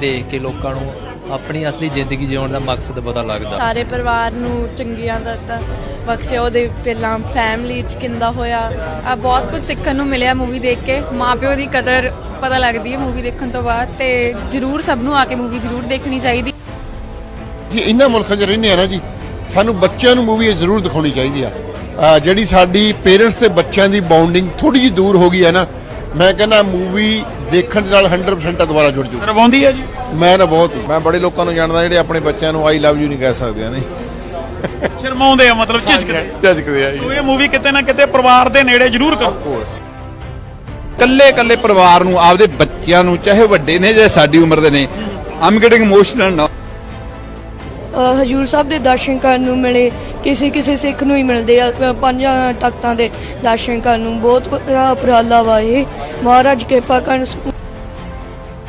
ਦੇਖ ਕੇ ਲੋਕਾਂ ਨੂੰ ਆਪਣੀ ਅਸਲੀ ਜ਼ਿੰਦਗੀ ਜਿਉਣ ਦਾ ਮਕਸਦ ਪਤਾ ਲੱਗਦਾ। ਸਾਰੇ ਪਰਿਵਾਰ ਨੂੰ ਚੰਗੀਆਂ ਦਾਤਾਂ ਬਖਸ਼ੇ ਉਹਦੇ ਪਹਿਲਾਂ ਫੈਮਿਲੀ ਚ ਕਿੰਦਾ ਹੋਇਆ। ਆ ਬਹੁਤ ਕੁਝ ਸਿੱਖਣ ਨੂੰ ਮਿਲਿਆ ਮੂਵੀ ਦੇਖ ਕੇ। ਮਾਪਿਓ ਦੀ ਕਦਰ ਪਤਾ ਲੱਗਦੀ ਹੈ ਮੂਵੀ ਦੇਖਣ ਤੋਂ ਬਾਅਦ ਤੇ ਜਰੂਰ ਸਭ ਨੂੰ ਆ ਕੇ ਮੂਵੀ ਜਰੂਰ ਦੇਖਣੀ ਚਾਹੀਦੀ। ਅਸੀਂ ਇਹਨਾਂ ਮੁਲਕਾਂ 'ਚ ਰਹਿੰਦੇ ਆ ਨਾ ਜੀ ਸਾਨੂੰ ਬੱਚਿਆਂ ਨੂੰ ਮੂਵੀ ਜ਼ਰੂਰ ਦਿਖਾਉਣੀ ਚਾਹੀਦੀ ਆ। ਅਹ ਜਿਹੜੀ ਸਾਡੀ ਪੇਰੈਂਟਸ ਤੇ ਬੱਚਿਆਂ ਦੀ ਬਾਉਂਡਿੰਗ ਥੋੜੀ ਜਿਹੀ ਦੂਰ ਹੋ ਗਈ ਹੈ ਨਾ ਮੈਂ ਕਹਿੰਦਾ ਮੂਵੀ ਦੇਖਣ ਦੇ ਨਾਲ 100% ਦੁਬਾਰਾ ਜੁੜ ਜੂ ਰਵਾਉਂਦੀ ਹੈ ਜੀ? ਮੈਂ ਨਾ ਬਹੁਤ ਮੈਂ ਬੜੇ ਲੋਕਾਂ ਨੂੰ ਜਾਣਦਾ ਜਿਹੜੇ ਆਪਣੇ ਬੱਚਿਆਂ ਨੂੰ ਆਈ ਲਵ ਯੂ ਨਹੀਂ ਕਹਿ ਸਕਦੇ ਨੇ ਸ਼ਰਮਾਉਂਦੇ ਆ ਮਤਲਬ ਝਿਜਕਦੇ ਝਿਜਕਦੇ ਆ ਸੋ ਇਹ ਮੂਵੀ ਕਿਤੇ ਨਾ ਕਿਤੇ ਪਰਿਵਾਰ ਦੇ ਨੇੜੇ ਜ਼ਰੂਰ ਕਰੋ। ਕੱਲੇ ਕੱਲੇ ਪਰਿਵਾਰ ਨੂੰ ਆਪਦੇ ਬੱਚਿਆਂ ਨੂੰ ਚਾਹੇ ਵੱਡੇ ਨੇ ਜਾਂ ਸਾਡੀ ਉਮਰ ਦੇ ਨੇ ਆਮ ਗੈਟਿੰਗ ਇਮੋਸ਼ਨਲ ਨਾ ਹਜੂਰ ਸਾਹਿਬ ਦੇ ਦਰਸ਼ਨ ਕਰਨ ਨੂੰ ਮਿਲੇ ਕਿਸੇ ਕਿਸੇ ਸਿੱਖ ਨੂੰ ਹੀ ਮਿਲਦੇ ਆ ਅ, ਪੰਜਾਂ ਤਖਤਾਂ ਦੇ ਦਰਸ਼ਨ ਕਰਨ ਨੂੰ। ਬਹੁਤ ਉਪਰਾਲਾ ਵਾ ਇਹ। ਮਹਾਰਾਜ ਕਿਰਪਾ ਕਰਨ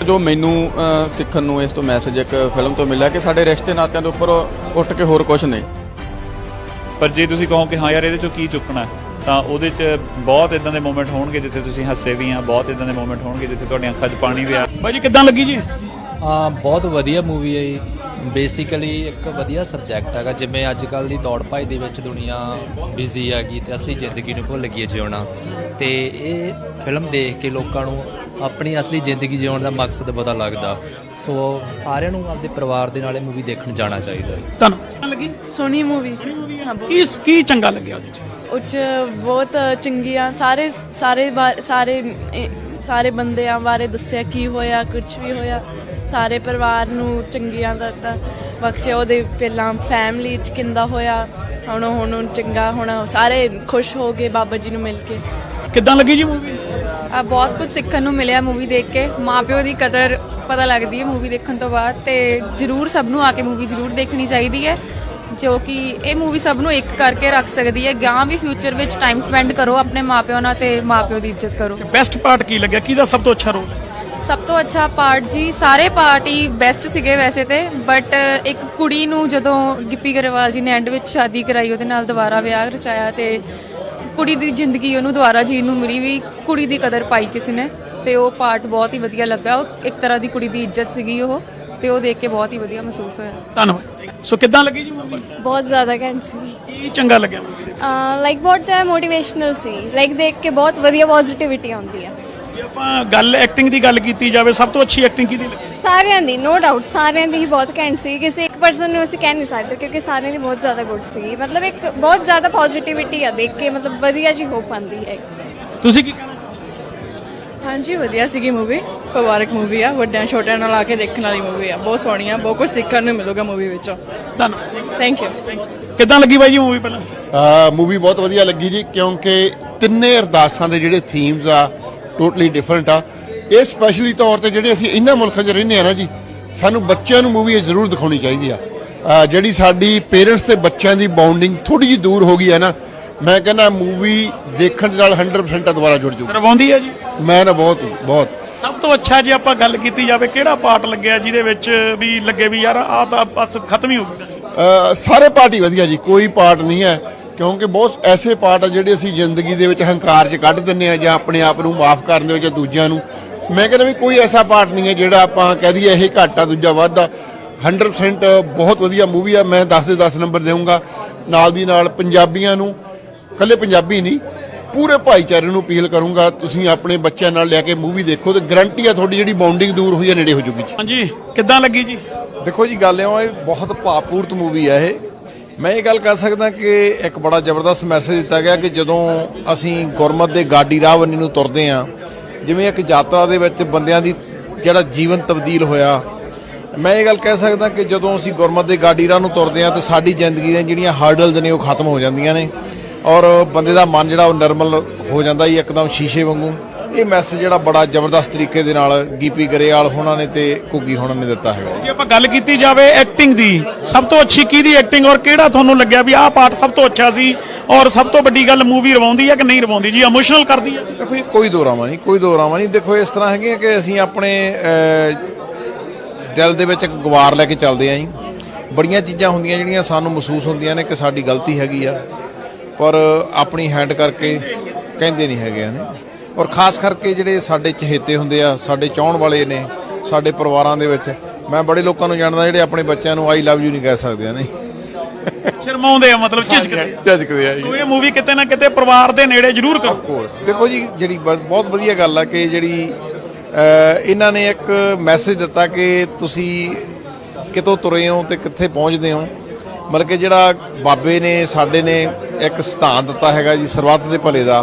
ਜੋ ਮੈਨੂੰ ਅਹ, ਸਿੱਖਣ ਨੂੰ ਇਸ ਤੋਂ ਮੈਸੇਜ ਇੱਕ ਫਿਲਮ ਤੋਂ ਮਿਲਿਆ ਕਿ ਸਾਡੇ ਰਿਸ਼ਤੇ ਨਾਤਿਆਂ ਦੇ ਉੱਪਰ ਉੱਠ ਕੇ ਹੋਰ ਕੁਝ ਨਹੀਂ। ਪਰ ਜੇ ਤੁਸੀਂ ਕਹੋ ਕਿ ਹਾਂ ਯਾਰ ਇਹਦੇ ਚੋਂ ਕੀ ਚੁੱਕਣਾ? ਹੈ, ਤਾਂ ਉਹਦੇ 'ਚ ਬਹੁਤ ਇਦਾਂ ਦੇ ਮੂਮੈਂਟ ਹੋਣਗੇ ਜਿੱਥੇ ਤੁਸੀਂ ਹੱਸੇ ਵੀ ਆ ਬਹੁਤ ਇਦਾਂ ਦੇ ਮੂਮੈਂਟ ਹੋਣਗੇ ਜਿੱਥੇ ਤੁਹਾਡੀਆਂ ਅੱਖਾਂ 'ਚ ਪਾਣੀ ਵੀ ਆ। ਬਾਈ ਜੀ ਕਿੱਦਾਂ ਲੱਗੀ ਜੀ? ਆ ਬਹੁਤ ਵਧੀਆ ਮੂਵੀ ਹੈ ਜੀ। ਬੇਸਿਕਲੀ ਇੱਕ ਵਧੀਆ ਸਬਜੈਕਟ ਹੈਗਾ ਜਿਵੇਂ ਅੱਜ ਕੱਲ ਦੀ ਦੌੜ ਭੱਜ ਦੇ ਵਿੱਚ ਦੁਨੀਆ ਬਿਜ਼ੀ ਹੈਗੀ ਤੇ ਅਸਲੀ ਜ਼ਿੰਦਗੀ ਨੂੰ ਭੁੱਲ ਗਈ ਹੈ ਜਿਉਣਾ। ਤੇ ਇਹ ਫਿਲਮ ਦੇਖ ਕੇ ਲੋਕਾਂ ਨੂੰ ਆਪਣੀ ਅਸਲੀ ਜ਼ਿੰਦਗੀ ਜਿਉਣ ਦਾ ਮਕਸਦ ਪਤਾ ਲੱਗਦਾ। ਸੋ ਸਾਰਿਆਂ ਨੂੰ ਆਪਣੇ ਪਰਿਵਾਰ ਦੇ ਨਾਲ ਇਹ ਮੂਵੀ ਦੇਖਣ ਜਾਣਾ ਚਾਹੀਦਾ ਹੈ। ਤੁਹਾਨੂੰ ਕਿੱਦਾਂ ਲੱਗੀ? ਸੋਹਣੀ ਮੂਵੀ ਕੀ ਕੀ ਚੰਗਾ ਲੱਗਿਆ ਉਹਦੇ ਚ? ਉੱਚ ਬਹੁਤ ਚੰਗੀਆਂ ਸਾਰੇ ਸਾਰੇ ਸਾਰੇ ਇਹ, ਸਾਰੇ ਬੰਦਿਆਂ ਬਾਰੇ ਦੱਸਿਆ ਕੀ ਹੋਇਆ ਕੁਝ ਵੀ ਹੋਇਆ। ਸਾਰੇ ਪਰਿਵਾਰ ਨੂੰ ਚੰਗੀਆਂ ਦਾਤਾਂ ਬਖਸ਼ੇ ਉਹਦੇ ਪਹਿਲਾਂ ਫੈਮਿਲੀ ਚ ਕਿੰਦਾ ਹੋਇਆ ਹੁਣ ਹੁਣ ਹੁਣ ਚੰਗਾ ਹੁਣ ਸਾਰੇ ਖੁਸ਼ ਹੋ ਗਏ ਬਾਬਾ ਜੀ ਨੂੰ ਮਿਲ ਕੇ। ਕਿੱਦਾਂ ਲੱਗੀ ਜੀ ਮੂਵੀ ਆ ਬਹੁਤ ਕੁਝ ਸਿੱਖਣ ਨੂੰ ਮਿਲਿਆ ਮੂਵੀ ਦੇਖ ਕੇ। ਮਾਪਿਓ ਦੀ ਕਦਰ ਪਤਾ ਲੱਗਦੀ ਹੈ ਮੂਵੀ ਦੇਖਣ ਤੋਂ ਬਾਅਦ ਤੇ ਜਰੂਰ ਸਭ ਨੂੰ ਆ ਕੇ ਮੂਵੀ ਜਰੂਰ ਦੇਖਣੀ ਚਾਹੀਦੀ ਹੈ ਜੋ ਕਿ ਇਹ ਮੂਵੀ ਸਭ ਨੂੰ ਇੱਕ ਕਰਕੇ ਰੱਖ ਸਕਦੀ ਹੈ। ਗਾਂ ਵੀ ਫਿਊਚਰ ਵਿੱਚ ਟਾਈਮ ਸਪੈਂਡ ਕਰੋ ਆਪਣੇ ਮਾਪਿਓ ਨਾਲ ਤੇ ਮਾਪਿਓ ਦੀ ਇੱਜ਼ਤ ਕਰੋ। ਬੈਸਟ ਪਾਰਟ ਕੀ ਲੱਗਿਆ? ਕਿਹਦਾ ਸਭ ਤੋਂ ਅੱਛਾ ਰੋਲ ਸਭ ਤੋਂ ਅੱਛਾ ਪਾਰਟ ਜੀ ਸਾਰੇ ਪਾਰਟ ਹੀ ਬੈਸਟ ਸੀਗੇ ਵੈਸੇ ਤੇ ਬਟ ਇੱਕ ਕੁੜੀ ਨੂੰ ਜਦੋਂ ਗਿੱਪੀ ਗਰੇਵਾਲ ਜੀ ਨੇ ਐਂਡ ਵਿੱਚ ਸ਼ਾਦੀ ਕਰਾਈ ਉਹਦੇ ਨਾਲ ਦੁਬਾਰਾ ਵਿਆਹ ਰਚਾਇਆ ਤੇ ਕੁੜੀ ਦੀ ਜ਼ਿੰਦਗੀ ਉਹਨੂੰ ਦੁਬਾਰਾ ਜੀਣ ਨੂੰ ਮਿਲੀ ਵੀ ਕੁੜੀ ਦੀ ਕਦਰ ਪਾਈ ਕਿਸੇ ਨੇ ਤੇ ਉਹ ਪਾਰਟ ਬਹੁਤ ਹੀ ਵਧੀਆ ਲੱਗਾ। ਉਹ ਇੱਕ ਤਰ੍ਹਾਂ ਦੀ ਕੁੜੀ ਦੀ ਇੱਜ਼ਤ ਸੀਗੀ ਉਹ ਤੇ ਉਹ ਦੇਖ ਕੇ ਬਹੁਤ ਹੀ ਵਧੀਆ ਮਹਿਸੂਸ ਹੋਇਆ। ਧੰਨਵਾਦ। ਸੋ ਕਿੱਦਾਂ ਲੱਗੀ ਜੀ ਮੂਵੀ ਬਹੁਤ ਜ਼ਿਆਦਾ ਘੈਂਟ ਸੀ। ਕੀ ਚੰਗਾ ਲੱਗਿਆ ਮੂਵੀ ਦੇ ਲਾਈਕ ਬਹੁਤ ਜ਼ਿਆਦਾ ਮੋਟੀਵੇਸ਼ਨਲ ਸੀ। ਲਾਈਕ ਦੇਖ ਕੇ ਬਹੁਤ ਵਧੀਆ ਪੋਜ਼ਿਟਿਵਿਟੀ ਆਉਂਦੀ ਆ। ਜੇ ਆਪਾਂ ਗੱਲ ਐਕਟਿੰਗ ਦੀ ਗੱਲ ਕੀਤੀ ਜਾਵੇ ਸਭ ਤੋਂ ਅੱਛੀ ਐਕਟਿੰਗ ਕਿਹਦੀ ਲੱਗੀ? ਸਾਰਿਆਂ ਦੀ ਨੋ ਡਾਊਟ ਸਾਰਿਆਂ ਦੀ ਹੀ ਬਹੁਤ ਘੈਂਟ ਸੀ। ਕਿਸੇ ਇੱਕ ਪਰਸਨ ਨੂੰ ਅਸੀਂ ਕਹਿ ਨਹੀਂ ਸਕਦੇ ਕਿਉਂਕਿ ਸਾਰਿਆਂ ਦੀ ਬਹੁਤ ਜ਼ਿਆਦਾ ਗੁੱਡ ਸੀ। ਮਤਲਬ ਇੱਕ ਬਹੁਤ ਜ਼ਿਆਦਾ ਪੋਜ਼ਿਟਿਵਿਟੀ ਆ ਦੇਖ ਕੇ ਮਤਲਬ ਵਧੀਆ ਜੀ ਹੋਪ ਆਉਂਦੀ ਹੈ। ਤੁਸੀਂ ਕੀ ਕਹਿਣਾ ਹਾਂਜੀ ਵਧੀਆ ਸੀਗੀ ਮੂਵੀ ਪਰਿਵਾਰਕ ਮੂਵੀ ਆ ਵੱਡਿਆਂ ਛੋਟਿਆਂ ਨਾਲ ਆ ਕੇ ਦੇਖਣ ਵਾਲੀ ਮੂਵੀ ਆ। ਬਹੁਤ ਸੋਹਣੀ ਆ ਬਹੁਤ ਕੁਝ ਸਿੱਖਣ ਨੂੰ ਮਿਲੂਗਾ ਮੂਵੀ ਵਿੱਚੋਂ। ਧੰਨਵਾਦ। ਥੈਂਕ ਯੂ ਕਿੱਦਾਂ ਲੱਗੀ ਬਾਈ ਜੀ ਮੂਵੀ ਪਹਿਲਾਂ? ਮੂਵੀ ਬਹੁਤ ਵਧੀਆ ਲੱਗੀ ਜੀ ਕਿਉਂਕਿ ਤਿੰਨੇ ਅਰਦਾਸਾਂ ਦੇ ਜਿਹੜੇ ਥੀਮਸ ਆ ਟੋਟਲੀ ਡਿਫਰੈਂਟ ਆ। ਇਹ ਸਪੈਸ਼ਲੀ ਤੌਰ ਤੇ ਜਿਹੜੇ ਅਸੀਂ ਇਹਨਾਂ ਮੁਲਕਾਂ 'ਚ ਰਹਿੰਦੇ ਆ ਨਾ ਜੀ ਸਾਨੂੰ ਬੱਚਿਆਂ ਨੂੰ ਮੂਵੀ ਜ਼ਰੂਰ ਦਿਖਾਉਣੀ ਚਾਹੀਦੀ ਆ। ਜਿਹੜੀ ਸਾਡੀ ਪੇਰੈਂਟਸ ਤੇ ਬੱਚਿਆਂ ਦੀ ਬਾਉਂਡਿੰਗ ਥੋੜੀ ਜਿਹੀ ਦੂਰ ਹੋ ਗਈ ਹੈ ਨਾ ਮੈਂ ਕਹਿੰਦਾ ਮੂਵੀ ਦੇਖਣ ਨਾਲ 100% ਦੁਬਾਰਾ ਜੁੜ ਜੂ ਰਵਾਉਂਦੀ ਹੈ ਜੀ? ਮੈਂ ਨਾ ਬਹੁਤ ਬਹੁਤ। ਸਭ ਤੋਂ ਅੱਛਾ ਜੇ ਆਪਾਂ ਗੱਲ ਕੀਤੀ ਜਾਵੇ ਕਿਹੜਾ ਪਾਰਟ ਲੱਗਿਆ ਜਿਹਦੇ ਵਿੱਚ ਵੀ ਲੱਗੇ ਵੀ ਯਾਰ ਆਹ ਤਾਂ ਬਸ ਖਤਮ ਹੀ ਹੋ ਗਿਆ? ਸਾਰੇ ਪਾਰਟੀ ਵਧੀਆ ਜੀ ਕੋਈ ਪਾਰਟ ਨਹੀਂ ਹੈ। ਕਿਉਂਕਿ ਬਹੁਤ ਐਸੇ ਪਾਰਟ ਆ ਜਿਹੜੇ ਅਸੀਂ ਜ਼ਿੰਦਗੀ ਦੇ ਵਿੱਚ ਹੰਕਾਰ 'ਚ ਕੱਢ ਦਿੰਨੇ ਆ ਜਾਂ ਆਪਣੇ ਆਪ ਨੂੰ ਮਾਫ ਕਰਨ ਦੇ ਵਿੱਚ ਦੂਜਿਆਂ ਨੂੰ। ਮੈਂ ਕਹਿੰਦਾ ਵੀ ਕੋਈ ਐਸਾ ਪਾਰਟ ਨਹੀਂ ਹੈ ਜਿਹੜਾ ਆਪਾਂ ਕਹਿ ਦਈਏ ਇਹ ਘੱਟ ਆ ਦੂਜਾ ਵੱਧ ਆ। 100% ਬਹੁਤ ਵਧੀਆ ਮੂਵੀ ਆ ਮੈਂ 10 ਦੇ 10 ਨੰਬਰ ਦੇਵਾਂਗਾ ਨਾਲ ਦੀ ਨਾਲ ਪੰਜਾਬੀਆਂ ਨੂੰ ਕੱਲੇ ਪੰਜਾਬੀ ਨਹੀਂ ਪੂਰੇ ਭਾਈਚਾਰੇ ਨੂੰ ਅਪੀਲ ਕਰੂੰਗਾ ਤੁਸੀਂ ਆਪਣੇ ਬੱਚਿਆਂ ਨਾਲ ਲੈ ਕੇ ਮੂਵੀ ਦੇਖੋ ਤੇ ਗਰੰਟੀ ਆ ਤੁਹਾਡੀ ਜਿਹੜੀ ਬਾਉਂਡਿੰਗ ਦੂਰ ਹੋਈ ਹੈ ਨੇੜੇ ਹੋ ਜੂਗੀ ਜੀ। ਹਾਂਜੀ ਕਿੱਦਾਂ ਲੱਗੀ ਜੀ? ਦੇਖੋ ਜੀ ਗੱਲ ਇਹ ਬਹੁਤ ਭਾਵਪੂਰਤ ਮੂਵੀ ਆ ਇਹ। ਮੈਂ ਇਹ ਗੱਲ ਕਰ ਸਕਦਾ ਕਿ ਇੱਕ ਬੜਾ ਜ਼ਬਰਦਸਤ ਮੈਸੇਜ ਦਿੱਤਾ ਗਿਆ ਕਿ ਜਦੋਂ ਅਸੀਂ ਗੁਰਮਤ ਦੇ ਗਾਡੀ ਰਾਹ ਬੰਨੀ ਨੂੰ ਤੁਰਦੇ ਆ ਜਿਵੇਂ ਇੱਕ ਯਾਤਰਾ ਦੇ ਵਿੱਚ ਬੰਦਿਆਂ ਦੀ ਜਿਹੜਾ ਜੀਵਨ ਤਬਦੀਲ ਹੋਇਆ, ਮੈਂ ਇਹ ਗੱਲ ਕਹਿ ਸਕਦਾ ਕਿ ਜਦੋਂ ਅਸੀਂ ਗੁਰਮਤ ਦੇ ਗਾਡੀ ਰਾਹ ਨੂੰ ਤੁਰਦੇ ਆ ਤੇ ਸਾਡੀ ਜ਼ਿੰਦਗੀ ਦੀਆਂ ਜਿਹੜੀਆਂ ਹਰਡਲਸ ਨੇ ਉਹ ਖਤਮ ਹੋ ਜਾਂਦੀਆਂ ਨੇ ਔਰ ਬੰਦੇ ਦਾ ਮਨ ਜਿਹੜਾ ਉਹ ਨਰਮਲ ਹੋ ਜਾਂਦਾ ਹੀ ਇੱਕਦਮ ਸ਼ੀਸ਼ੇ ਵਾਂਗੂ। ਇਹ ਮੈਸੇਜ ਜਿਹੜਾ ਬੜਾ ਜ਼ਬਰਦਸਤ ਤਰੀਕੇ ਦੇ ਨਾਲ ਗੀਪੀ ਗਰੇਵਾਲ ਹੋਣਾ ਨੇ ਤੇ ਘੁੱਗੀ ਹੋਣਾ ਨੇ ਦਿੱਤਾ ਹੈਗਾ। ਜੇ ਆਪਾਂ ਗੱਲ ਕੀਤੀ ਜਾਵੇ ਐਕਟਿੰਗ ਦੀ ਸਭ ਤੋਂ ਅੱਛੀ ਕਿਹਦੀ ਐਕਟਿੰਗ ਔਰ ਕਿਹੜਾ ਤੁਹਾਨੂੰ ਲੱਗਿਆ ਵੀ ਆਹ ਪਾਰਟ ਸਭ ਤੋਂ ਅੱਛਾ ਸੀ ਔਰ ਸਭ ਤੋਂ ਵੱਡੀ ਗੱਲ ਮੂਵੀ ਰਵਾਉਂਦੀ ਹੈ ਕਿ ਨਹੀਂ ਰਵਾਉਂਦੀ? ਜੀ ਇਮੋਸ਼ਨਲ ਕਰਦੀ ਹੈ ਦੇਖੋ ਜੀ ਕੋਈ ਦੋਰਾਵਾ ਨਹੀਂ ਕੋਈ ਦੋਰਾਵਾ ਨਹੀਂ। ਦੇਖੋ ਇਸ ਤਰ੍ਹਾਂ ਹੈਗੇ ਕਿ ਅਸੀਂ ਆਪਣੇ ਦਿਲ ਦੇ ਵਿੱਚ ਇੱਕ ਗਵਾਰ ਲੈ ਕੇ ਚੱਲਦੇ ਆਂ ਜੀ। ਬੜੀਆਂ ਚੀਜ਼ਾਂ ਹੁੰਦੀਆਂ ਜਿਹੜੀਆਂ ਸਾਨੂੰ ਮਹਿਸੂਸ ਹੁੰਦੀਆਂ ਨੇ ਕਿ ਸਾਡੀ ਗਲਤੀ ਹੈਗੀ ਆ ਪਰ ਆਪਣੀ ਹੈਂਡ ਕਰਕੇ ਕਹਿੰਦੇ ਨਹੀਂ ਹੈਗੇ ਨੇ ਔਰ ਖਾਸ ਕਰਕੇ ਜਿਹੜੇ ਸਾਡੇ ਚਹੇਤੇ ਹੁੰਦੇ ਆ ਸਾਡੇ ਚਾਹਣ ਵਾਲੇ ਨੇ ਸਾਡੇ ਪਰਿਵਾਰਾਂ ਦੇ ਵਿੱਚ ਮੈਂ ਬੜੇ ਲੋਕਾਂ ਨੂੰ ਜਾਣਦਾ ਜਿਹੜੇ ਆਪਣੇ ਬੱਚਿਆਂ ਨੂੰ ਆਈ ਲਵ ਯੂ ਨਹੀਂ ਕਹਿ ਸਕਦੇ ਨੇ ਸ਼ਰਮਾਉਂਦੇ ਆ ਮਤਲਬ ਝਿਜਕਦੇ ਆ। ਝਿਜਕਦੇ ਆ ਸੋ ਇਹ ਮੂਵੀ ਕਿਤੇ ਨਾ ਕਿਤੇ ਪਰਿਵਾਰ ਦੇ ਨੇੜੇ ਜ਼ਰੂਰ ਕਰੋ। ਕੋਰਸ ਦੇਖੋ ਜੀ ਜਿਹੜੀ ਬਹੁਤ ਵਧੀਆ ਗੱਲ ਆ ਕਿ ਜਿਹੜੀ ਇਹਨਾਂ ਨੇ ਇੱਕ ਮੈਸੇਜ ਦਿੱਤਾ ਕਿ ਤੁਸੀਂ ਕਿਤੋਂ ਤੁਰੇ ਹੋ ਤੇ ਕਿੱਥੇ ਪਹੁੰਚਦੇ ਹੋ। ਮਤਲਬ ਕਿ ਜਿਹੜਾ ਬਾਬੇ ਨੇ ਸਾਡੇ ਨੇ ਇੱਕ ਸਿਧਾਂਤ ਦਿੱਤਾ ਹੈਗਾ ਜੀ ਸਰਬੱਤ ਦੇ ਭਲੇ ਦਾ।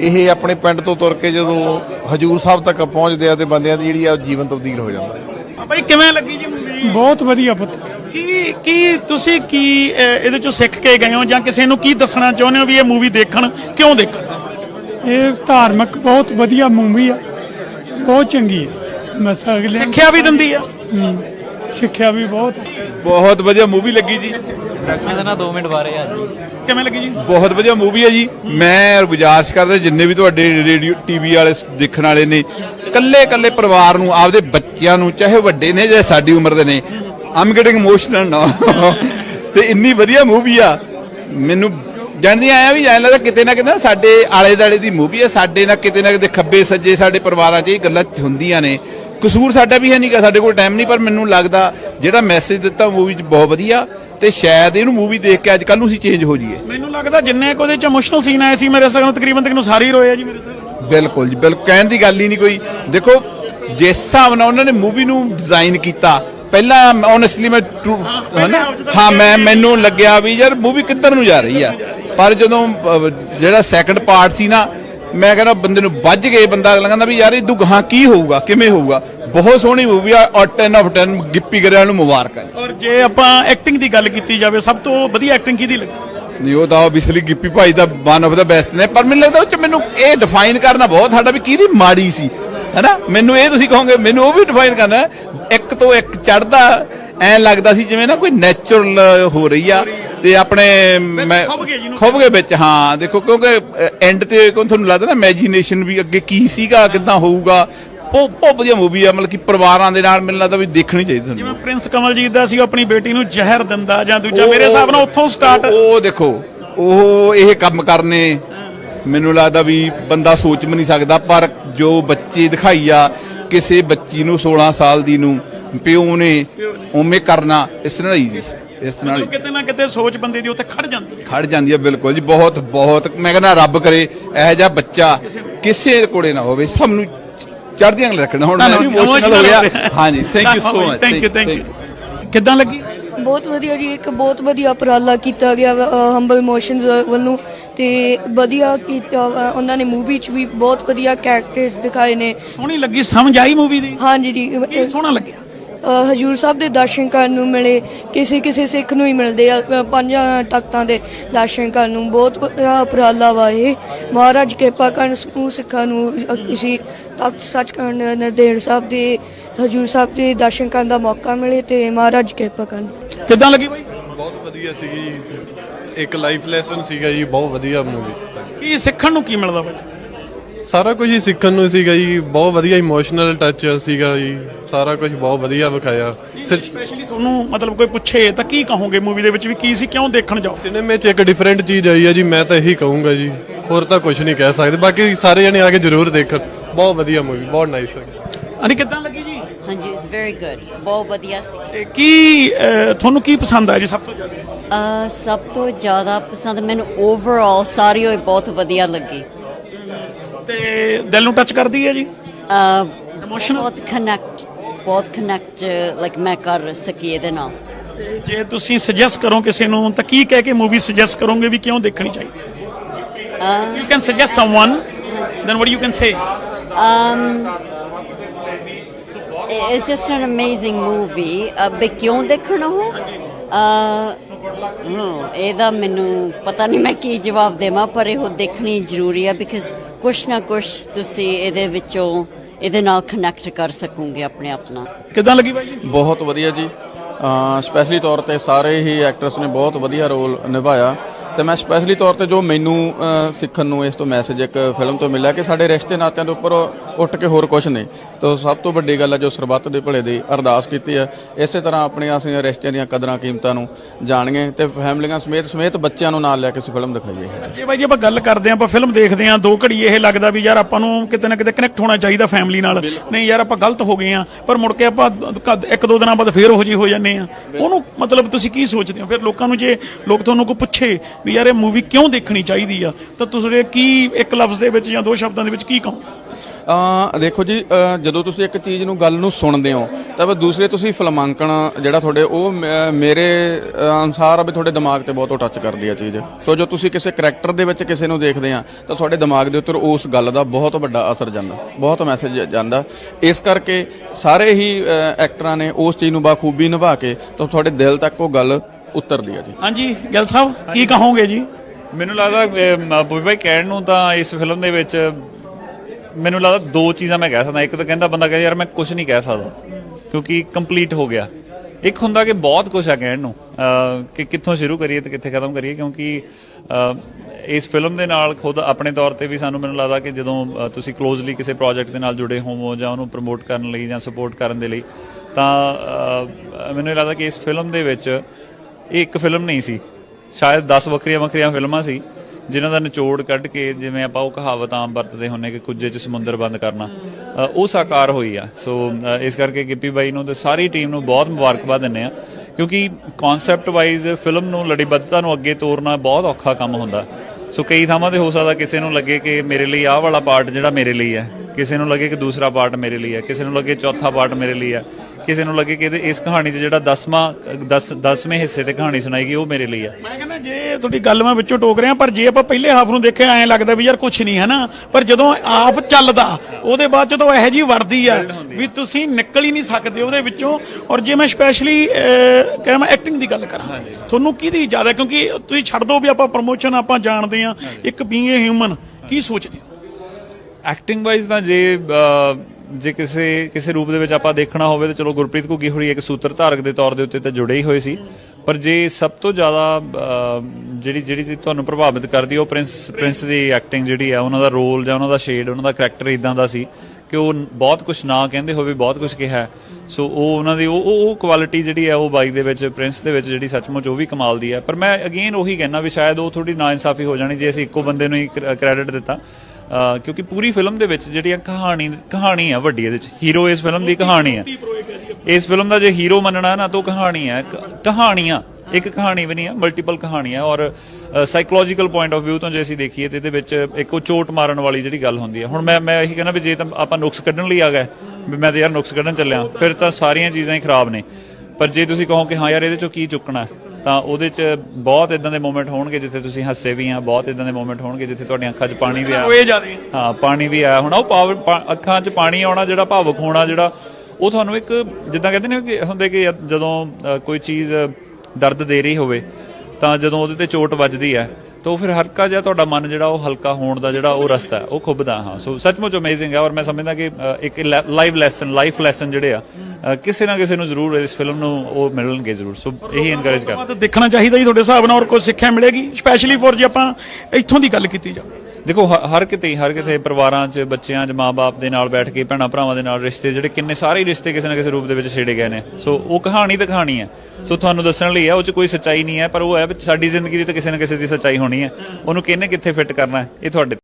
ਇਹ ਆਪਣੇ ਪਿੰਡ ਤੋਂ ਤੁਰ ਕੇ ਜਦੋਂ ਹਜੂਰ ਸਾਹਿਬ ਤੱਕ ਪਹੁੰਚਦੇ ਆ ਤੇ ਬੰਦਿਆਂ ਦੀ ਜਿਹੜੀ ਆ ਉਹ ਜੀਵਨ ਤਬਦੀਲ ਹੋ ਜਾਂਦਾ ਭਾਈ ਕਿਵੇਂ ਲੱਗੀ ਜੀ ਮੂਵੀ? ਬਹੁਤ ਵਧੀਆ ਪੁੱਤ। ਕੀ ਕੀ ਤੁਸੀਂ ਕੀ ਇਹਦੇ ਚੋਂ ਸਿੱਖ ਕੇ ਗਏ ਹੋ ਜਾਂ ਕਿਸੇ ਨੂੰ ਕੀ ਦੱਸਣਾ ਚਾਹੁੰਦੇ ਹੋ ਵੀ ਇਹ ਮੂਵੀ ਦੇਖਣ ਕਿਉਂ ਦੇਖਣ? ਇਹ ਧਾਰਮਿਕ ਬਹੁਤ ਵਧੀਆ ਮੂਵੀ ਆ। ਬਹੁਤ ਚੰਗੀ ਹੈ ਬਸ ਅਗਲੇ ਸਿੱਖਿਆ ਵੀ ਦਿੰਦੀ ਆ। ਸਿੱਖਿਆ ਵੀ ਬਹੁਤ ਬਹੁਤ ਵਧੀਆ ਮੂਵੀ ਲੱਗੀ ਜੀ। ਇਹਦਾ ਨਾ 2 ਮਿੰਟ ਬਾਰੇ ਆ ਕਿਵੇਂ ਲੱਗੀ ਜੀ? ਬਹੁਤ ਵਧੀਆ ਮੂਵੀ ਹੈ ਜੀ। ਮੈਂ ਗੁਜ਼ਾਰਿਸ਼ ਕਰਦਾ ਜਿੰਨੇ ਵੀ ਤੁਹਾਡੇ ਰੇਡੀਓ ਟੀਵੀ ਵਾਲੇ ਦੇਖਣ ਵਾਲੇ ਨੇ ਕੱਲੇ ਕੱਲੇ ਪਰਿਵਾਰ ਨੂੰ ਆਪਦੇ ਬੱਚਿਆਂ ਨੂੰ ਚਾਹੇ ਵੱਡੇ ਨੇ ਜਾਂ ਸਾਡੀ ਉਮਰ ਦੇ ਨੇ ਆਮ ਗੈਟਿੰਗ ਇਮੋਸ਼ਨਲ ਨਾ ਤੇ ਇੰਨੀ ਵਧੀਆ ਮੂਵੀ ਆ। ਮੈਨੂੰ ਜਾਣਦੀ ਆਇਆ ਵੀ ਐਂ ਲੱਗਦਾ ਕਿਤੇ ਨਾ ਕਿਤੇ ਨਾ ਸਾਡੇ ਆਲੇ ਦਾਲੇ ਦੀ ਮੂਵੀ ਹੈ। ਸਾਡੇ ਨਾਲ ਕਿਤੇ ਨਾ ਕਿਤੇ ਖੱਬੇ ਸੱਜੇ ਸਾਡੇ ਪਰਿਵਾਰਾਂ 'ਚ ਇਹ ਗੱਲਾਂ ਹੁੰਦੀਆਂ ਨੇ। ਕਸੂਰ ਸਾਡਾ ਵੀ ਹੈ ਨਹੀਂਗਾ ਸਾਡੇ ਕੋਲ ਟਾਈਮ ਨਹੀਂ ਪਰ ਮੈਨੂੰ ਲੱਗਦਾ ਜਿਹੜਾ ਮੈਸੇਜ ਦਿੱਤਾ ਮੂਵੀ 'ਚ ਬਹੁਤ ਵਧੀਆ ਤੇ ਸ਼ਾਇਦ ਇਹਨੂੰ ਮੂਵੀ ਦੇਖ ਕੇ ਅੱਜ ਕੱਲ ਨੂੰ ਅਸੀਂ ਚੇਂਜ ਹੋ ਜਾਈਏ। ਮੈਨੂੰ ਲੱਗਦਾ ਜਿੰਨੇ ਕੁ ਉਹਦੇ ਚ ਇਮੋਸ਼ਨਲ ਸੀਨ ਆਏ ਸੀ ਮੇਰੇ ਸਾਹਮਣੇ ਤਕਰੀਬਨ ਤੱਕ ਨੂੰ ਸਾਰੇ ਹੀ ਰੋਏ ਆ ਜੀ ਮੇਰੇ ਸਾਹਮਣੇ ਬਿਲਕੁਲ ਜੀ ਬਿਲਕੁਲ। ਕਹਿਣ ਦੀ ਗੱਲ ਹੀ ਨਹੀਂ ਕੋਈ। ਦੇਖੋ ਜਿਸ ਹਿਸਾਬ ਨਾਲ ਉਹਨਾਂ ਨੇ ਮੂਵੀ ਨੂੰ ਡਿਜ਼ਾਈਨ ਕੀਤਾ ਪਹਿਲਾਂ ਓਨੈਸਟਲੀ ਮੈਂ ਹਾਂ ਮੈਂ ਮੈਨੂੰ ਲੱਗਿਆ ਵੀ ਯਾਰ ਮੂਵੀ ਕਿੱਧਰ ਨੂੰ ਜਾ ਰਹੀ ਆ? ਪਰ ਜਦੋਂ ਜਿਹੜਾ ਸੈਕੰਡ ਪਾਰਟ ਸੀ ਨਾ ਮੈਂ ਕਹਿੰਦਾ ਬੰਦੇ ਨੂੰ ਵੱਜ ਗਏ ਬੰਦਾ ਅਗਲਾ ਕਹਿੰਦਾ ਵੀ ਯਾਰ ਇਹ ਗਾਂ ਕੀ ਹੋਊਗਾ ਕਿਵੇਂ ਹੋਊਗਾ? ਬਹੁਤ ਸੋਹਣੀ ਮੂਵੀ ਆ ਔਰ 10 ਆਫ 10 ਗਿੱਪੀ ਗਰੇਵਾਲ ਨੂੰ ਮੁਬਾਰਕਾਂ ਜੀ। ਔਰ ਜੇ ਆਪਾਂ ਐਕਟਿੰਗ ਦੀ ਗੱਲ ਕੀਤੀ ਜਾਵੇ ਸਭ ਤੋਂ ਵਧੀਆ ਐਕਟਿੰਗ ਕਿਹਦੀ ਲੱਗੀ? ਨਹੀਂ ਉਹ ਤਾਂ ਆਬਵੀਅਸਲੀ ਗਿੱਪੀ ਭਾਈ ਦਾ ਵਨ ਆਫ ਦਾ ਬੈਸਟ ਨੇ ਪਰ ਮੈਨੂੰ ਲੱਗਦਾ ਉਹ ਚ ਮੈਨੂੰ ਇਹ ਡਿਫਾਈਨ ਕਰਨਾ ਬਹੁਤ ਸਾਡਾ ਵੀ ਕਿਹਦੀ ਮਾੜੀ ਸੀ ਹੈਨਾ? ਮੈਨੂੰ ਇਹ ਤੁਸੀਂ ਕਹੋਗੇ ਮੈਨੂੰ ਉਹ ਵੀ ਡਿਫਾਈਨ ਕਰਨਾ। ਹੈ। ਇੱਕ ਤੋਂ ਇੱਕ ਚੜਦਾ ਐ ਲੱਗਦਾ ਸੀ ਜਿਵੇਂ ਨਾ ਕੋਈ ਨੈਚੁਰਲ ਹੋ ਰਹੀ ਆ ਤੇ ਆਪਣੇ ਖੁੱਭ ਗਏ ਵਿੱਚ ਹਾਂ ਦੇਖੋ ਕਿਉਂਕਿ ਐਂਡ ਤੇ ਕੋਈ ਤੁਹਾਨੂੰ ਲੱਗਦਾ ਨਾ ਇਮੇਜਿਨੇਸ਼ਨ ਵੀ ਅੱਗੇ ਕੀ ਸੀਗਾ ਕਿੱਦਾਂ ਹੋਊਗਾ? ਬਹੁਤ ਬਹੁਤ ਵਧੀਆ ਮੂਵੀ ਆ ਮਤਲਬ ਕਿ ਪਰਿਵਾਰਾਂ ਦੇ ਨਾਲ ਮੈਨੂੰ ਲੱਗਦਾ ਵੀ ਦੇਖਣੀ ਚਾਹੀਦੀ ਤੁਹਾਨੂੰ। ਜਿਵੇਂ ਪ੍ਰਿੰਸ ਕਮਲਜੀਤ ਦਾ ਸੀ ਆਪਣੀ ਬੇਟੀ ਨੂੰ ਜ਼ਹਿਰ ਦਿੰਦਾ ਜਾਂ ਦੂਜਾ ਮੇਰੇ ਹਿਸਾਬ ਨਾਲ ਉੱਥੋਂ ਸਟਾਰਟ ਉਹ ਉਹ ਦੇਖੋ ਉਹ ਇਹ ਕੰਮ ਕਰਨੇ ਮੈਨੂੰ ਲੱਗਦਾ ਵੀ ਬੰਦਾ ਸੋਚ ਵੀ ਨਹੀਂ ਸਕਦਾ ਪਰ ਜੋ ਬੱਚੇ ਦਿਖਾਈ ਆ ਕਿਸੇ ਬੱਚੀ ਨੂੰ 16 ਸਾਲ ਦੀ ਨੂੰ ਪਿਓ ਨੇ ਉਵੇਂ ਕਰਨਾ ਇਸ ਨਾਲ ਹੀ ਇਸ ਨਾਲ ਕਿਤੇ ਨਾ ਕਿਤੇ ਸੋਚ ਬੰਦੇ ਦੀ ਉੱਥੇ ਖੜ ਜਾਂਦੀ ਹੈ। ਖੜ ਜਾਂਦੀ ਹੈ ਬਿਲਕੁਲ ਜੀ ਬਹੁਤ ਬਹੁਤ। ਮੈਂ ਕਹਿੰਦਾ ਰੱਬ ਕਰੇ ਇਹੋ ਜਿਹਾ ਬੱਚਾ ਕਿਸੇ ਕੋਲੇ ਨਾ ਹੋਵੇ ਸਭ ਨੂੰ ਚੜ੍ਹਦੀਆਂ ਕਲਾ ਰੱਖਣਾ। ਹੁਣ ਮੈਂ ਇਮੋਸ਼ਨਲ ਹੋ ਗਿਆ। ਹਾਂਜੀ thank you so much thank you thank you ਕਿੱਦਾਂ ਲੱਗੀ? ਬਹੁਤ ਵਧੀਆ ਜੀ ਇੱਕ ਬਹੁਤ ਵਧੀਆ ਉਪਰਾਲਾ ਕੀਤਾ ਗਿਆ ਹੰਬਲ ਇਮੋਸ਼ਨਸ ਵੱਲੋਂ। ਤੇ ਵਧੀਆ ਕੀਤਾ। ਉਹਨਾਂ ਨੇ ਮੂਵੀ 'ਚ ਵੀ ਬਹੁਤ ਵਧੀਆ ਕੈਰੈਕਟਰਸ ਦਿਖਾਏ ਨੇ। ਸੋਹਣੀ ਲੱਗੀ ਸਮਝ ਆਈ ਮੂਵੀ ਦੀ? ਹਾਂਜੀ ਜੀ। ਕੀ ਸੋਹਣਾ ਲੱਗਿਆ? ਹਜੂਰ ਸਾਹਿਬ ਦੇ ਦਰਸ਼ਨ ਕਰਨ ਨੂੰ ਮਿਲੇ ਕਿਸੇ ਕਿਸੇ ਸਿੱਖ ਨੂੰ ਹੀ ਮਿਲਦੇ ਆ ਅ, ਪੰਜਾਂ ਤਖਤਾਂ ਦੇ ਦਰਸ਼ਨ ਕਰਨ ਨੂੰ। ਬਹੁਤ ਵਧੀਆ ਉਪਰਾਲਾ ਵਾ ਇਹ। ਮਹਾਰਾਜ ਕਿਰਪਾ ਕਰਨ ਸਮੂਹ ਸਿੱਖਾਂ ਨੂੰ ਅ, ਕਿਸੇ ਤਖਤ ਸੱਚਖੰਡ ਨੰਦੇੜ ਸਾਹਿਬ ਦੇ ਹਜੂਰ ਸਾਹਿਬ ਦੇ ਦਰਸ਼ਨ ਕਰਨ ਦਾ ਮੌਕਾ ਮਿਲੇ ਤੇ ਮਹਾਰਾਜ ਕਿਰਪਾ ਕਰਨ। ਕਿੱਦਾਂ ਲੱਗੀ ਬਾਈ? ਬਹੁਤ ਵਧੀਆ ਸੀਗੀ ਜੀ। ਇੱਕ ਲਾਈਫ ਲੈਸਨ ਸੀਗਾ ਜੀ ਬਹੁਤ ਵਧੀਆ ਮੂਵੀ ਸੀ। ਕੀ ਸਿੱਖਣ ਨੂੰ ਕੀ ਮਿਲਦਾ ਬਾਈ? ਸਾਰਾ ਕੁਝ ਹੀ ਸਿੱਖਣ ਨੂੰ ਸੀਗਾ ਜੀ ਬਹੁਤ ਵਧੀਆ ਇਮੋਸ਼ਨਲ ਟੱਚ ਸੀਗਾ ਜੀ ਸਾਰਾ ਕੁਝ ਬਹੁਤ ਵਧੀਆ ਵਿਖਾਇਆ। ਸਪੈਸ਼ਲੀ ਤੁਹਾਨੂੰ ਮਤਲਬ ਕੋਈ ਪੁੱਛੇ ਤਾਂ ਕੀ ਕਹੋਗੇ ਮੂਵੀ ਦੇ ਵਿੱਚ ਵੀ ਕੀ ਸੀ ਕਿਉਂ ਦੇਖਣ ਜਾਓ? ਸਿਨੇਮੇ 'ਚ ਇੱਕ ਡਿਫਰੈਂਟ ਚੀਜ਼ ਆਈ ਹੈ ਜੀ ਮੈਂ ਤਾਂ ਇਹੀ ਕਹੂੰਗਾ ਜੀ ਹੋਰ ਤਾਂ ਕੁਝ ਨਹੀਂ ਕਹਿ ਸਕਦੇ। ਬਾਕੀ ਸਾਰੇ ਜਣੇ ਆ ਕੇ ਜ਼ਰੂਰ ਦੇਖਣ ਬਹੁਤ ਵਧੀਆ ਮੂਵੀ ਬਹੁਤ ਨਾਈਸ ਹੈ। ਅਨੀ ਕਿੱਦਾਂ ਲੱਗੀ ਜੀ? ਹਾਂਜੀ ਇਟਸ ਵੈਰੀ ਗੁੱਡ ਬਹੁਤ ਵਧੀਆ ਸੀ। ਤੇ ਕੀ ਅਹ, ਤੁਹਾਨੂੰ ਕੀ ਪਸੰਦ ਆਇਆ ਜੀ ਸਭ ਤੋਂ ਜ਼ਿਆਦਾ? ਅਹ, ਸਭ ਤੋਂ ਜ਼ਿਆਦਾ ਪਸੰਦ ਮੈਨੂੰ ਓਵਰਆਲ ਸਾਰੀ ਹੋਈ ਬਹੁਤ ਵਧੀਆ ਲੱਗੀ। ਤੇ ਦਿਲ ਨੂੰ ਟੱਚ ਕਰਦੀ ਹੈ ਜੀ? Uh, Emotional? ਬਹੁਤ ਕਨੈਕਟ ਬਹੁਤ ਕਨੈਕਟ ਲਾਈਕ ਮੈਂ ਕਰ ਸਕੀ ਇਹਦੇ ਨਾਲ। ਤੇ ਜੇ ਤੁਸੀਂ ਸੁਜੈਸਟ ਕਰੋ ਕਿਸੇ ਨੂੰ ਤਾਂ ਕੀ ਕਹਿ ਕੇ ਮੂਵੀ ਸੁਜੈਸਟ ਕਰੋਗੇ ਵੀ ਕਿਉਂ ਦੇਖਣੀ ਚਾਹੀਦੀ ਹੈ? You can suggest someone then what you can say it's just an amazing movie. ਅਬ ਕਿਉਂ ਦੇਖਣਾ ਹੋ ਅਹ, ਹਮ, ਇਹਦਾ ਮੈਨੂੰ ਪਤਾ ਨਹੀਂ ਮੈਂ ਕੀ ਜਵਾਬ ਦੇਵਾਂ ਪਰ ਇਹ ਦੇਖਣੀ ਜ਼ਰੂਰੀ ਹੈ ਬਿਕਾਜ਼ ਕੁਛ ਨਾ ਕੁਛ ਤੁਸੀਂ ਇਹਦੇ ਵਿੱਚੋਂ ਇਹਦੇ ਨਾਲ ਕਨੈਕਟ ਕਰ ਸਕੋਗੇ ਆਪਣੇ ਆਪ ਨਾਲ। ਕਿੱਦਾਂ ਲੱਗੀ ਬਾਈ ਜੀ? ਬਹੁਤ ਵਧੀਆ ਜੀ। ਸਪੈਸ਼ਲੀ ਤੌਰ ਤੇ ਸਾਰੇ ਹੀ ਐਕਟਰਸ ਨੇ ਬਹੁਤ ਵਧੀਆ ਰੋਲ ਨਿਭਾਇਆ। ਤੇ ਮੈਂ ਸਪੈਸ਼ਲੀ ਤੌਰ ਤੇ ਜੋ ਮੈਨੂੰ ਸਿੱਖਣ ਨੂੰ ਇਸ ਤੋਂ ਮੈਸੇਜ ਇੱਕ ਫਿਲਮ ਤੋਂ ਮਿਲਿਆ ਕਿ ਸਾਡੇ ਰਿਸ਼ਤੇ ਨਾਤਿਆਂ ਦੇ ਉੱਪਰ ਉੱਠ ਕੇ ਹੋਰ ਕੁਝ ਨਹੀਂ। ਤਾਂ ਸਭ ਤੋਂ ਵੱਡੀ ਗੱਲ ਹੈ ਜੋ ਸਰਬੱਤ ਦੇ ਭਲੇ ਦੀ ਅਰਦਾਸ ਕੀਤੀ ਹੈ ਇਸੇ ਤਰ੍ਹਾਂ ਆਪਣੀਆਂ ਅਸੀਂ ਰਿਸ਼ਤਿਆਂ ਦੀਆਂ ਕਦਰਾਂ ਕੀਮਤਾਂ ਨੂੰ ਜਾਣੀਏ ਤੇ ਫੈਮਲੀਆਂ ਸਮੇਤ ਸਮੇਤ ਬੱਚਿਆਂ ਨੂੰ ਨਾਲ ਲੈ ਕੇ ਅਸੀਂ ਫਿਲਮ ਦਿਖਾਈਏ। ਜੇ ਬਾਈ ਜੀ ਆਪਾਂ ਗੱਲ ਕਰਦੇ ਆਂ ਆਪਾਂ ਫਿਲਮ ਦੇਖਦੇ ਆਂ ਦੋ ਘੜੀ ਇਹ ਲੱਗਦਾ ਵੀ ਯਾਰ ਆਪਾਂ ਨੂੰ ਕਿਤੇ ਨਾ ਕਿਤੇ ਕਨੈਕਟ ਹੋਣਾ ਚਾਹੀਦਾ ਫੈਮਿਲੀ ਨਾਲ। ਨਹੀਂ ਯਾਰ ਆਪਾਂ ਗਲਤ ਹੋ ਗਏ ਆਂ ਪਰ ਮੁੜ ਕੇ ਆਪਾਂ ਇੱਕ ਦੋ ਦਿਨਾਂ ਬਾਅਦ ਫੇਰ ਉਹ ਜੀ ਹੋ ਜਾਂਦੇ ਆ ਉਹਨੂੰ ਮਤਲਬ ਤੁਸੀਂ ਕੀ ਸੋਚਦੇ ਹੋ? ਫਿਰ ਲੋਕਾਂ ਨੂੰ ਜੇ ਲੋਕ ਤੁਹਾਨੂੰ ਕੋਈ ਪੁੱਛੇ ਵੀ ਯਾਰ ਇਹ ਮੂਵੀ ਕਿਉਂ ਦੇਖਣੀ ਚਾਹੀਦੀ ਆ ਤਾਂ ਤੁਸੀਂ ਕੀ ਇੱਕ ਲਫ਼ਜ਼ ਦੇ ਵਿੱਚ ਜਾਂ ਦੋ ਸ਼ਬਦਾਂ ਦੇ ਵਿੱਚ ਕੀ ਕਹੋਗੇ? ਅ ਦੇਖੋ ਜੀ ਜਦੋਂ ਤੁਸੀਂ ਇੱਕ ਚੀਜ਼ ਨੂੰ ਗੱਲ ਨੂੰ ਸੁਣਦੇ ਹੋ ਤਾਂ ਦੂਸਰੇ ਤੁਸੀਂ ਫਿਲਮਾਂਕਣ ਜਿਹੜਾ ਤੁਹਾਡੇ ਉਹ ਮ- ਮੇਰੇ ਅਨੁਸਾਰ ਆ ਵੀ ਤੁਹਾਡੇ ਦਿਮਾਗ ਤੇ ਬਹੁਤ ਉਹ ਟੱਚ ਕਰਦੀ ਆ ਚੀਜ਼। ਸੋ ਜੋ ਤੁਸੀਂ ਕਿਸੇ ਕਰੈਕਟਰ ਦੇ ਵਿੱਚ ਕਿਸੇ ਨੂੰ ਦੇਖਦੇ ਆ ਤਾਂ ਤੁਹਾਡੇ ਦਿਮਾਗ ਦੇ ਉੱਤੇ ਉਸ ਗੱਲ ਦਾ ਬਹੁਤ ਵੱਡਾ ਅਸਰ ਜਾਂਦਾ ਬਹੁਤ ਮੈਸੇਜ ਜਾਂਦਾ। ਇਸ ਕਰਕੇ ਸਾਰੇ ਹੀ ਐਕਟਰਾਂ ਨੇ ਉਸ ਚੀਜ਼ ਨੂੰ ਬਾਖੂਬੀ ਨਿਭਾ ਕੇ ਤਾਂ ਤੁਹਾਡੇ ਦਿਲ ਤੱਕ ਉਹ ਗੱਲ ਉਤਰਦੀ ਆ ਜੀ। ਹਾਂਜੀ ਗਿੱਲ ਸਾਹਿਬ ਕੀ ਕਹੋਗੇ ਜੀ? ਮੈਨੂੰ ਲੱਗਦਾ ਬੋਬੀ ਭਾਈ ਕਹਿਣ ਨੂੰ ਤਾਂ ਇਸ ਫਿਲਮ ਦੇ ਵਿੱਚ ਮੈਨੂੰ ਲੱਗਦਾ ਦੋ ਚੀਜ਼ਾਂ ਮੈਂ ਕਹਿ ਸਕਦਾ। ਇੱਕ ਤਾਂ ਕਹਿੰਦਾ ਬੰਦਾ ਕਹਿੰਦਾ, ਯਾਰ ਮੈਂ ਕੁਝ ਨਹੀਂ ਕਹਿ ਸਕਦਾ। ਕਿਉਂਕਿ ਕੰਪਲੀਟ ਹੋ ਗਿਆ। ਇੱਕ ਹੁੰਦਾ ਕਿ ਬਹੁਤ ਕੁਝ ਆ ਕਹਿਣ ਨੂੰ। ਕਿ ਕਿੱਥੋਂ ਸ਼ੁਰੂ ਕਰੀਏ ਤੇ ਕਿੱਥੇ ਖਤਮ ਕਰੀਏ, ਕਿਉਂਕਿ ਇਸ ਫਿਲਮ ਦੇ ਨਾਲ ਖੁਦ ਆਪਣੇ ਤੌਰ ਤੇ ਵੀ ਸਾਨੂੰ ਮੈਨੂੰ ਲੱਗਦਾ ਕਿ ਜਦੋਂ ਤੁਸੀਂ ਕਲੋਜ਼ਲੀ ਕਿਸੇ ਪ੍ਰੋਜੈਕਟ ਦੇ ਨਾਲ ਜੁੜੇ ਹੋਵੋ ਜਾਂ ਉਹਨੂੰ ਪ੍ਰਮੋਟ ਕਰਨ ਲਈ ਜਾਂ ਸਪੋਰਟ ਕਰਨ ਦੇ ਲਈ, ਤਾਂ ਮੈਨੂੰ ਇਹ ਲੱਗਦਾ ਕਿ ਇਸ ਫਿਲਮ ਦੇ ਵਿੱਚ ਇਹ ਇੱਕ ਫਿਲਮ ਨਹੀਂ ਸੀ। ਸ਼ਾਇਦ 10 ਵੱਖਰੀਆਂ ਵੱਖਰੀਆਂ ਫਿਲਮਾਂ ਸੀ। ਜਿਨ੍ਹਾਂ ਦਾ ਨਿਚੋੜ ਕੱਢ ਕੇ ਜਿਵੇਂ ਆਪਾਂ ਉਹ ਕਹਾਵਤ ਆਮ ਵਰਤਦੇ ਹੁੰਨੇ ਕਿ ਕੁੱਜੇ 'ਚ ਸਮੁੰਦਰ ਬੰਦ ਕਰਨਾ ਉਹ ਸਾਕਾਰ ਹੋਈ ਆ। ਸੋ ਇਸ ਕਰਕੇ ਗਿੱਪੀ ਬਾਈ ਨੂੰ ਤੇ ਸਾਰੀ ਟੀਮ ਨੂੰ ਬਹੁਤ ਮੁਬਾਰਕਬਾਦ ਦਿੰਨੇ ਆ, ਕਿਉਂਕਿ ਕਨਸੈਪਟ ਵਾਈਜ਼ ਫਿਲਮ ਨੂੰ ਲੜੀਬੱਧਤਾ ਨੂੰ ਅੱਗੇ ਤੋਰਨਾ ਬਹੁਤ ਔਖਾ ਕੰਮ ਹੁੰਦਾ। ਸੋ ਕਈ ਥਾਵਾਂ ਤੇ ਹੋ ਸਕਦਾ ਕਿਸੇ ਨੂੰ ਲੱਗੇ ਕਿ ਮੇਰੇ ਲਈ ਆਹ ਵਾਲਾ ਪਾਰਟ ਜਿਹੜਾ ਮੇਰੇ ਲਈ ਹੈ, ਕਿਸੇ ਨੂੰ ਲੱਗੇ ਕਿ ਦੂਸਰਾ ਪਾਰਟ ਮੇਰੇ ਲਈ ਹੈ, ਕਿਸੇ ਨੂੰ ਲੱਗੇ ਚੌਥਾ ਪਾਰਟ ਮੇਰੇ ਲਈ ਹੈ। ਕਿਸੇ ਨੂੰ ਲੱਗੇ ਕਿ ਇਹਦੇ ਇਸ ਕਹਾਣੀ 'ਚ ਜਿਹੜਾ 10ਵਾਂ 10 10ਵੇਂ ਹਿੱਸੇ ਤੇ ਕਹਾਣੀ ਸੁਣਾਈ ਗਈ ਉਹ ਮੇਰੇ ਲਈ ਹੈ ਮੈਂ ਕਹਿੰਦਾ ਜੇ ਤੁਹਾਡੀ ਗੱਲ ਮੈਂ ਵਿੱਚੋਂ ਟੋਕ ਰਿਹਾ ਪਰ ਜੇ ਆਪਾਂ ਪਹਿਲੇ ਹਾਫ ਨੂੰ ਦੇਖਿਆ ਐਂ ਲੱਗਦਾ ਵੀ ਯਾਰ ਕੁਝ ਨਹੀਂ ਹੈ ਨਾ ਪਰ ਜਦੋਂ ਆਪ ਚੱਲਦਾ ਉਹਦੇ ਬਾਅਦ ਜਦੋਂ ਇਹੋ ਜੀ ਵਰਦੀ ਆ ਵੀ ਤੁਸੀਂ ਨਿਕਲ ਹੀ ਨਹੀਂ ਸਕਦੇ ਉਹਦੇ ਵਿੱਚੋਂ। ਔਰ ਜੇ ਮੈਂ ਸਪੈਸ਼ਲੀ ਕਹਾਂ ਮੈਂ ਐਕਟਿੰਗ ਦੀ ਗੱਲ ਕਰਾਂ ਤੁਹਾਨੂੰ ਕਿਹਦੀ ਜ਼ਿਆਦਾ ਕਿਉਂਕਿ ਤੁਸੀਂ ਛੱਡ ਦਿਓ ਵੀ ਆਪਾਂ ਪ੍ਰੋਮੋਸ਼ਨ ਆਪਾਂ ਜਾਣਦੇ ਆ ਇੱਕ ਬੀਇੰਗ ਹਿਊਮਨ ਕੀ ਸੋਚਦੇ ਹੋ? ਐਕਟਿੰਗ ਵਾਈਜ਼ ਤਾਂ ਜੇ ਜੇ ਕਿਸੇ ਕਿਸੇ ਰੂਪ ਦੇ ਵਿੱਚ ਆਪਾਂ ਦੇਖਣਾ ਹੋਵੇ ਤਾਂ ਚਲੋ ਗੁਰਪ੍ਰੀਤ ਘੁੱਗੀ ਹੋਰੀ ਇੱਕ ਸੂਤਰ ਧਾਰਕ ਦੇ ਤੌਰ ਦੇ ਉੱਤੇ ਤਾਂ ਜੁੜੇ ਹੀ ਹੋਏ ਸੀ। ਪਰ ਜੇ ਸਭ ਤੋਂ ਜ਼ਿਆਦਾ ਜਿਹੜੀ ਜਿਹੜੀ ਚੀਜ਼ ਤੁਹਾਨੂੰ ਪ੍ਰਭਾਵਿਤ ਕਰਦੀ ਉਹ ਪ੍ਰਿੰਸ ਪ੍ਰਿੰਸ ਦੀ ਐਕਟਿੰਗ ਜਿਹੜੀ ਆ, ਉਹਨਾਂ ਦਾ ਰੋਲ ਜਾਂ ਉਹਨਾਂ ਦਾ ਸ਼ੇਡ ਉਹਨਾਂ ਦਾ ਕੈਰੈਕਟਰ ਇਦਾਂ ਦਾ ਸੀ ਕਿ ਉਹ ਬਹੁਤ ਕੁਝ ਨਾ ਕਹਿੰਦੇ ਹੋਵੇ, ਬਹੁਤ ਕੁਝ ਕਿਹਾ। ਸੋ ਉਹ ਉਹਨਾਂ ਦੀ ਉਹ ਉਹ ਕੁਆਲਿਟੀ ਜਿਹੜੀ ਹੈ ਉਹ ਬਾਈ ਦੇ ਵਿੱਚ ਪ੍ਰਿੰਸ ਦੇ ਵਿੱਚ ਜਿਹੜੀ ਸੱਚਮੁੱਚ ਉਹ ਵੀ ਕਮਾਲ ਦੀ ਹੈ। ਪਰ ਮੈਂ ਅਗੇਨ ਉਹੀ ਕਹਿਣਾ ਵੀ ਸ਼ਾਇਦ ਉਹ ਥੋੜੀ ਨਾਇਨਸਾਫੀ ਹੋ ਜਾਣੀ ਜੇ ਅਸੀਂ ਇੱਕੋ ਬੰਦੇ ਨੂੰ ਹੀ ਕ੍ਰੈਡਿਟ ਦਿੱਤਾ। ਕਿਉਂਕਿ ਪੂਰੀ ਫਿਲਮ ਦੇ ਵਿੱਚ ਜਿਹੜੀ ਕਹਾਣੀ ਕਹਾਣੀ ਆ ਵੱਡੀ ਇਹਦੇ ਵਿੱਚ ਹੀਰੋ ਇਸ ਫਿਲਮ ਦੀ ਕਹਾਣੀ ਆ ਇਸ ਫਿਲਮ ਦਾ ਜੇ ਹੀਰੋ ਮੰਨਣਾ ਨਾ ਤਾਂ ਉਹ ਕਹਾਣੀ ਹੈ। ਕਹਾਣੀਆਂ। ਇੱਕ ਕਹਾਣੀ ਵੀ ਨਹੀਂ ਆ ਮਲਟੀਪਲ ਕਹਾਣੀਆਂ ਔਰ ਸਾਈਕੋਲੋਜੀਕਲ ਪੁਆਇੰਟ ਆਫ View ਤੋਂ ਜੇ ਅਸੀਂ ਦੇਖੀਏ ਤੇ ਇਹਦੇ ਵਿੱਚ ਇੱਕ ਉਹ ਚੋਟ ਮਾਰਨ ਵਾਲੀ ਜਿਹੜੀ ਗੱਲ ਹੁੰਦੀ ਹੈ ਹੁਣ ਮੈਂ ਮੈਂ ਇਹੀ ਕਹਿੰਦਾ ਵੀ ਜੇ ਤਾਂ ਆਪਾਂ ਨੁਕਸ ਕੱਢਣ ਲਈ ਆ ਗਏ ਵੀ ਮੈਂ ਤਾਂ ਯਾਰ ਨੁਕਸ ਕੱਢਣ ਚੱਲਿਆ ਫਿਰ ਤਾਂ ਸਾਰੀਆਂ ਚੀਜ਼ਾਂ ਹੀ ਖਰਾਬ ਨੇ। ਪਰ ਜੇ ਤੁਸੀਂ ਕਹੋ ਕਿ ਹਾਂ ਯਾਰ ਇਹਦੇ ਚੋਂ ਕੀ ਚੁੱਕਣਾ ਹੈ, ਤਾਂ ਉਹਦੇ 'ਚ ਬਹੁਤ ਇਦਾਂ ਦੇ ਮੂਮੈਂਟ ਹੋਣਗੇ ਜਿੱਥੇ ਤੁਸੀਂ ਹੱਸੇ ਵੀ ਆ ਬਹੁਤ ਇਦਾਂ ਦੇ ਮੂਮੈਂਟ ਹੋਣਗੇ ਜਿੱਥੇ ਤੁਹਾਡੀਆਂ ਅੱਖਾਂ 'ਚ ਪਾਣੀ ਵੀ ਆ। ਹਾਂ ਪਾਣੀ ਵੀ ਆਇਆ ਹੁਣ ਉਹ ਪਾਵ- ਪਾ- ਅੱਖਾਂ 'ਚ ਪਾਣੀ ਆਉਣਾ ਜਿਹੜਾ ਭਾਵੁਕ ਹੋਣਾ ਜਿਹੜਾ ਉਹ ਤੁਹਾਨੂੰ ਇੱਕ ਜਿੱਦਾਂ ਕਹਿੰਦੇ ਨੇ ਕਿ ਹੁੰਦੇ ਕਿ ਜਦੋਂ ਕੋਈ ਚੀਜ਼ ਦਰਦ ਦੇ ਰਹੀ ਹੋਵੇ ਤਾਂ ਜਦੋਂ ਉਹਦੇ ਤੇ ਚੋਟ ਵੱਜਦੀ ਹੈ ਤਾਂ ਉਹ ਫਿਰ ਹਲਕਾ ਜਿਹਾ ਤੁਹਾਡਾ ਮਨ ਜਿਹੜਾ ਉਹ ਹਲਕਾ ਹੋਣ ਦਾ ਜਿਹੜਾ ਉਹ ਰਸਤਾ ਹੈ ਉਹ ਖੁੱਬਦਾ ਹਾਂ। ਸੋ ਸੱਚਮੁੱਚ ਅਮੇਜ਼ਿੰਗ ਹੈ ਔਰ ਮੈਂ ਸਮਝਦਾ ਕਿ ਇੱਕ ਲਾਈਵ ਲੈਸਨ ਲਾਈਫ ਲੈਸਨ ਜਿਹੜੇ ਆ ਕਿਸੇ ਨਾ ਕਿਸੇ ਨੂੰ ਜ਼ਰੂਰ ਇਸ ਫਿਲਮ ਨੂੰ ਉਹ ਮਿਲਣਗੇ ਜ਼ਰੂਰ। ਸੋ ਇਹੀ ਇਨਕਰੇਜ ਕਰ ਬਾਅਦ ਦੇਖਣਾ ਚਾਹੀਦਾ ਜੀ ਤੁਹਾਡੇ ਹਿਸਾਬ ਨਾਲ ਔਰ ਕੁਝ ਸਿੱਖਿਆ ਮਿਲੇਗੀ ਸਪੈਸ਼ਲੀ ਫॉर ਜੇ ਆਪਾਂ ਇੱਥੋਂ ਦੀ ਗੱਲ ਕੀਤੀ ਜਾਵੇ। ਦੇਖੋ ਹਰ ਕਿਤੇ ਹਰ ਕਿਤੇ ਪਰਿਵਾਰਾਂ 'ਚ, ਬੱਚਿਆਂ 'ਚ ਮਾਪੇ ਦੇ ਨਾਲ ਬੈਠ ਕੇ, ਭੈਣਾਂ ਭਰਾਵਾਂ ਦੇ ਨਾਲ ਰਿਸ਼ਤੇ, ਜਿਹੜੇ ਕਿੰਨੇ ਸਾਰੇ ਰਿਸ਼ਤੇ ਕਿਸੇ ਨਾ ਕਿਸੇ ਰੂਪ ਦੇ ਵਿੱਚ ਛੇੜੇ ਗਏ ਨੇ। ਸੋ, ਉਹ ਕਹਾਣੀ ਤਾਂ ਕਹਾਣੀ ਹੈ। ਸੋ, ਤੁਹਾਨੂੰ ਦੱਸਣ ਲਈ ਹੈ, ਉਹ 'ਚ ਕੋਈ ਸੱਚਾਈ ਨਹੀਂ ਹੈ, ਪਰ ਉਹ ਹੈ ਵੀ ਸਾਡੀ ਜ਼ਿੰਦਗੀ ਦੀ ਤਾਂ ਕਿਸੇ ਨਾ ਕਿਸੇ ਦੀ ਸੱਚਾਈ ਹੋਣੀ ਹੈ। ਉਹਨੂੰ ਕਿਹਨੇ ਕਿੱਥੇ ਫਿੱਟ ਕਰਨਾ ਹੈ? ਇਹ ਤੁਹਾਡੇ